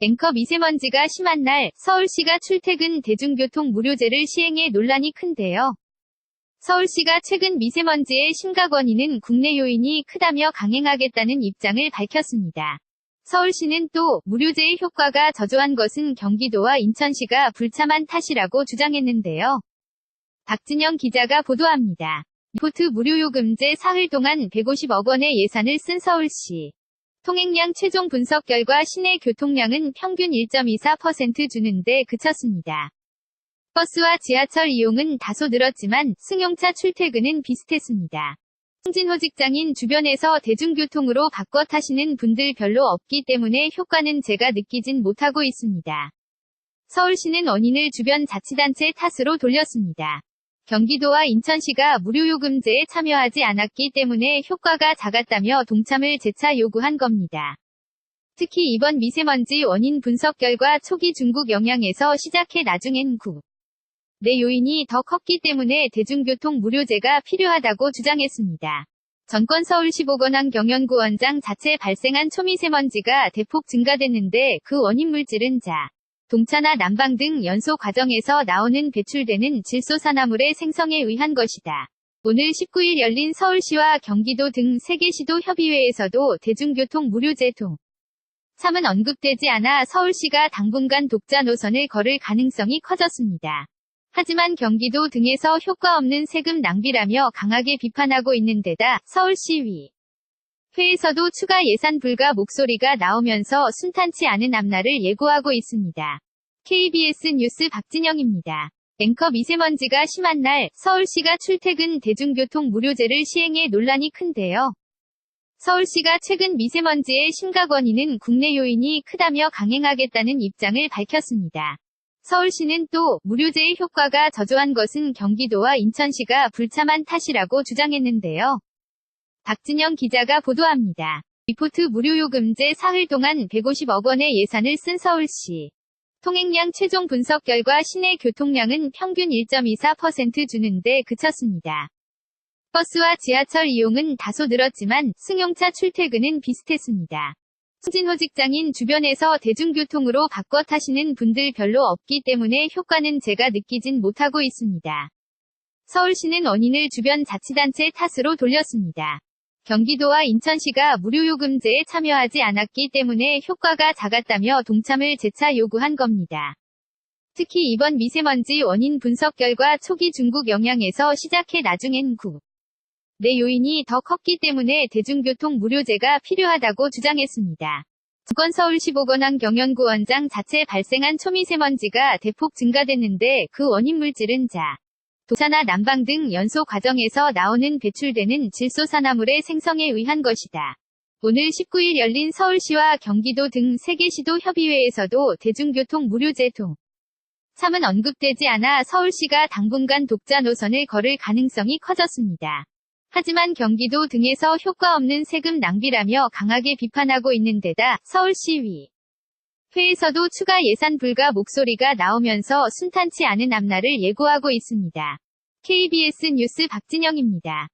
앵커 미세먼지가 심한 날 서울시가 출퇴근 대중교통 무료제를 시행해 논란이 큰데요. 서울시가 최근 미세먼지의 심각 원인은 국내 요인이 크다며 강행하겠다는 입장을 밝혔습니다. 서울시는 또 무료제의 효과가 저조한 것은 경기도와 인천시가 불참한 탓이라고 주장했는데요. 박진영 기자가 보도합니다. 리포트 무료요금제 사흘 동안 150억 원의 예산을 쓴 서울시. 통행량 최종 분석 결과 시내 교통량은 평균 1.24% 주는데 그쳤습니다. 버스와 지하철 이용은 다소 늘었지만 승용차 출퇴근은 비슷했습니다. 홍진호 직장인 주변에서 대중교통으로 바꿔 타시는 분들 별로 없기 때문에 효과는 제가 느끼진 못하고 있습니다. 서울시는 원인을 주변 자치단체 탓으로 돌렸습니다. 경기도와 인천시가 무료요금제에 참여하지 않았기 때문에 효과가 작았다며 동참을 재차 요구한 겁니다. 특히 이번 미세먼지 원인 분석 결과 초기 중국 영향에서 시작해 나중엔 구. 내 요인이 더 컸기 때문에 대중교통 무료제가 필요하다고 주장했습니다. 전권 서울시 보건환 경연구원장 자체 발생한 초미세먼지가 대폭 증가됐는데 그 원인 물질은 자, 동차나 난방 등 연소 과정에서 나오는 배출되는 질소산화물의 생성에 의한 것이다. 오늘 19일 열린 서울시와 경기도 등 3개 시도 협의회에서도 대중교통 무료제 동 참은 언급되지 않아 서울시가 당분간 독자 노선을 걸을 가능성이 커졌습니다. 하지만 경기도 등에서 효과 없는 세금 낭비라며 강하게 비판하고 있는 데다 서울시위 회에서도 추가 예산 불가 목소리가 나오면서 순탄치 않은 앞날을 예고하고 있습니다. KBS 뉴스 박진영입니다. 앵커 미세먼지가 심한 날 서울시가 출퇴근 대중교통 무료제를 시행해 논란이 큰데요. 서울시가 최근 미세먼지의 심각 원인은 국내 요인이 크다며 강행하겠다는 입장을 밝혔습니다. 서울시는 또 무료제의 효과가 저조한 것은 경기도와 인천시가 불참한 탓이라고 주장했는데요. 박진영 기자가 보도합니다. 리포트 무료요금제 사흘 동안 150억 원의 예산을 쓴 서울시. 통행량 최종 분석 결과 시내 교통량은 평균 1.24% 주는데 그쳤습니다. 버스와 지하철 이용은 다소 늘었지만 승용차 출퇴근은 비슷했습니다. 홍진호 직장인 주변에서 대중교통으로 바꿔 타시는 분들 별로 없기 때문에 효과는 제가 느끼진 못하고 있습니다. 서울시는 원인을 주변 자치단체 탓으로 돌렸습니다. 경기도와 인천시가 무료요금제에 참여하지 않았기 때문에 효과가 작았다며 동참을 재차 요구한 겁니다. 특히 이번 미세먼지 원인 분석 결과 초기 중국 영향에서 시작해 나중엔 구. 내 요인이 더 컸기 때문에 대중교통 무료제가 필요하다고 주장했습니다. 정권 서울시 보건환 경연구원장 자체 발생한 초미세먼지가 대폭 증가됐는데 그 원인 물질은 자, 도차나 난방 등 연소 과정에서 나오는 배출되는 질소산화물의 생성에 의한 것이다. 오늘 19일 열린 서울시와 경기도 등 3개 시도 협의회에서도 대중교통 무료제 동 참은 언급되지 않아 서울시가 당분간 독자 노선을 걸을 가능성이 커졌습니다. 하지만 경기도 등에서 효과 없는 세금 낭비라며 강하게 비판하고 있는 데다 서울시위 회에서도 추가 예산 불가 목소리가 나오면서 순탄치 않은 앞날을 예고하고 있습니다. KBS 뉴스 박진영입니다.